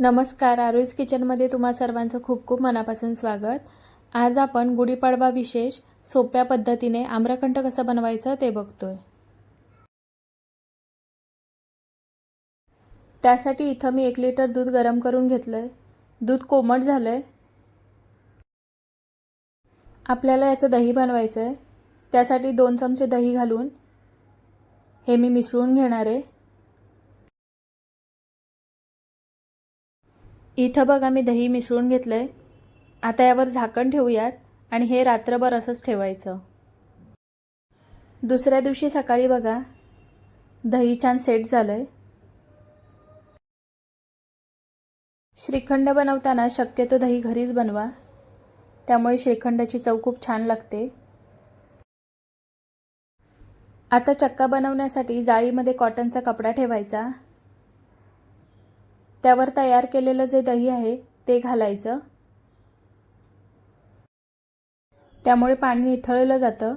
नमस्कार आरोज किचनमध्ये तुम्हा सर्वांचं खूप खूप मनापासून स्वागत. आज आपण गुढीपाडवा विशेष सोप्या पद्धतीने आम्रखंड कसं बनवायचं ते बघतोय. त्यासाठी इथं मी एक लिटर दूध गरम करून घेतलं आहे दूध कोमट झालं आहे आपल्याला याचं दही बनवायचं आहे त्यासाठी दोन चमचे दही घालून हे मी मिसळून घेणार आहे. इथं बघा मी दही मिसळून घेतलं आहे आता यावर झाकण ठेवूयात आणि हे रात्रभर असंच ठेवायचं. दुसऱ्या दिवशी सकाळी बघा दही छान सेट झालं आहे श्रीखंड बनवताना शक्यतो दही घरीच बनवा. त्यामुळे श्रीखंडाची चव खूप छान लागते. आता चक्का बनवण्यासाठी जाळीमध्ये कॉटनचा कपडा ठेवायचा. त्यावर तयार केलेलं जे दही आहे ते घालायचं. त्यामुळे पाणी निथळलं जातं.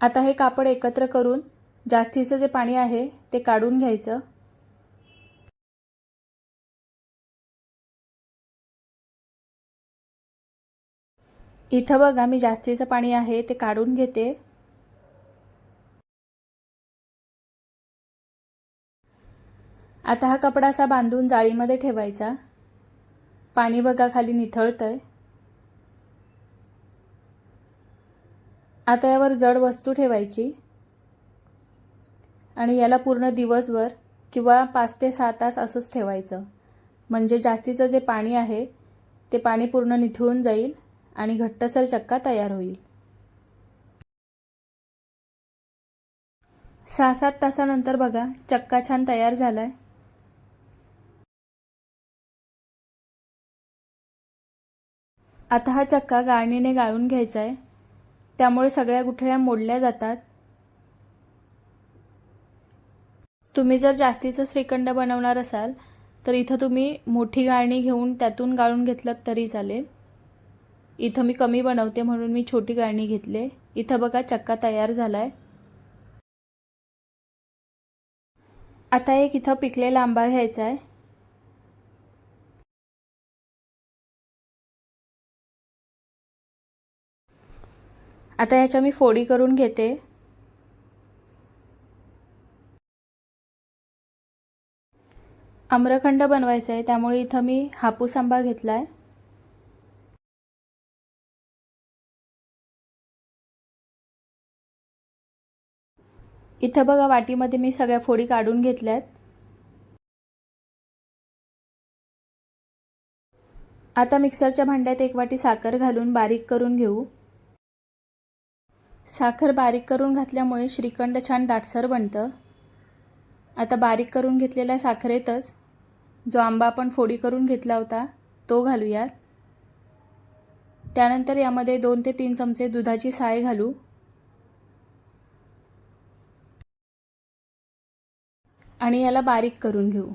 आता हे कापड एकत्र करून जास्तीचं जे पाणी आहे ते काढून घ्यायचं. इथं बघा मी जास्तीचं पाणी आहे ते काढून घेते. आता हा कपडा असा बांधून जाळीमध्ये ठेवायचा. पाणी बघा खाली निथळतंय. आता यावर जड वस्तू ठेवायची. आणि याला पूर्ण दिवसभर किंवा पाच ते सहा तास असंच ठेवायचं. म्हणजे जास्तीचं जे पाणी आहे ते पाणी पूर्ण निथळून जाईल आणि घट्टसर चक्का तयार होईल. सहा सात तासानंतर बघा चक्का छान तयार झाला आहे आता हा चक्का गाळणीने गाळून घ्यायचा आहे त्यामुळे सगळ्या गुठळ्या मोडल्या जातात. तुम्ही जर जास्तीचं श्रीखंड बनवणार असाल तर इथं तुम्ही मोठी गाळणी घेऊन त्यातून गाळून घेतलं तरी चालेल. इथं मी कमी बनवते म्हणून मी छोटी गाळणी घेतले. इथं बघा चक्का तयार झाला आहे आता एक इथं पिकलेला आंबा घ्यायचा आहे आता ह्याच्या मी फोडी करून घेते. आम्रखंड बनवायचं आहे त्यामुळे इथं मी हापूस आंबा घेतला आहे इथं बघा वाटीमध्ये मी सगळ्या फोडी काढून घेतल्यात. आता मिक्सरच्या भांड्यात एक वाटी साखर घालून बारीक करून घेऊ. साखर बारीक करून घातल्यामुळे श्रीखंड छान दाटसर बनतं. आता बारीक करून घेतलेल्या साखरेतच जो आंबा आपण फोडी करून घेतला होता तो घालूयात. त्यानंतर यामध्ये दोन ते तीन चमचे दुधाची साय घालू. आणि याला बारीक करून घेऊ.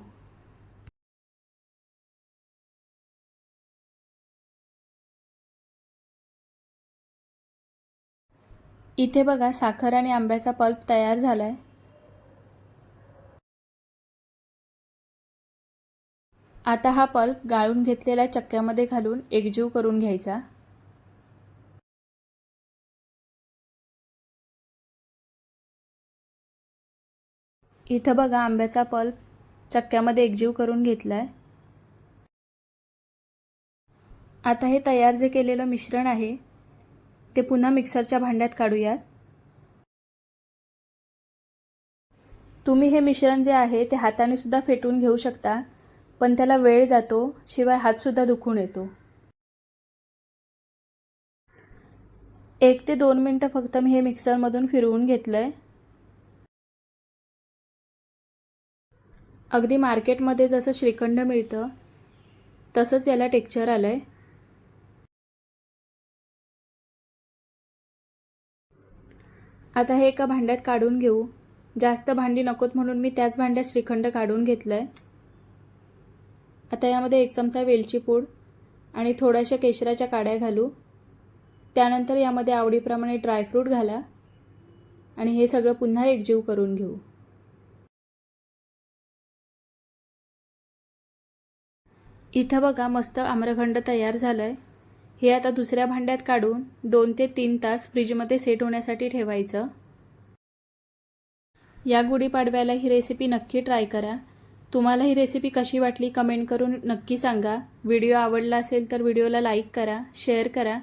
इथे बघा साखर आणि आंब्याचा पल्प तयार झाला आहे आता हा पल्प गाळून घेतलेल्या चक्क्यामध्ये घालून एकजीव करून घ्यायचा. इथं बघा आंब्याचा पल्प चक्क्यामध्ये एकजीव करून घेतला आहे आता हे तयार जे केलेलं मिश्रण आहे ते पुन्हा मिक्सरच्या भांड्यात काढूयात. तुम्ही हे मिश्रण जे आहे ते हाताने सुद्धा फेटून घेऊ शकता पण त्याला वेळ जातो शिवाय हातसुद्धा दुखून येतो. एक ते दोन मिनटं फक्त मी हे मिक्सरमधून फिरवून घेतलं आहे अगदी मार्केटमध्ये जसं श्रीखंड मिळतं तसंच याला टेक्चर आलं आहे आता हे एका भांड्यात काढून घेऊ. जास्त भांडी नकोत म्हणून मी त्याच भांड्यात श्रीखंड काढून घेतलं आहे आता यामध्ये एक चमचा वेलची पूड आणि थोड्याशा केशराच्या काड्या घालू. त्यानंतर यामध्ये आवडीप्रमाणे ड्रायफ्रूट घाला आणि हे सगळं पुन्हा एकजीव करून घेऊ. इथं बघा मस्त आम्रखंड तयार झालं आहे हे आता दुसऱ्या भांड्यात काढून दोन ते तीन तास फ्रीजमध्ये सेट होण्यासाठी ठेवायचं. या गुढीपाडव्याला ही रेसिपी नक्की ट्राय करा. तुम्हाला ही रेसिपी कशी वाटली कमेंट करून नक्की सांगा. व्हिडिओ आवडला असेल तर व्हिडिओला लाईक करा शेअर करा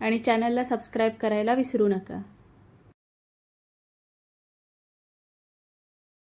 आणि चॅनलला सबस्क्राईब करायला विसरू नका.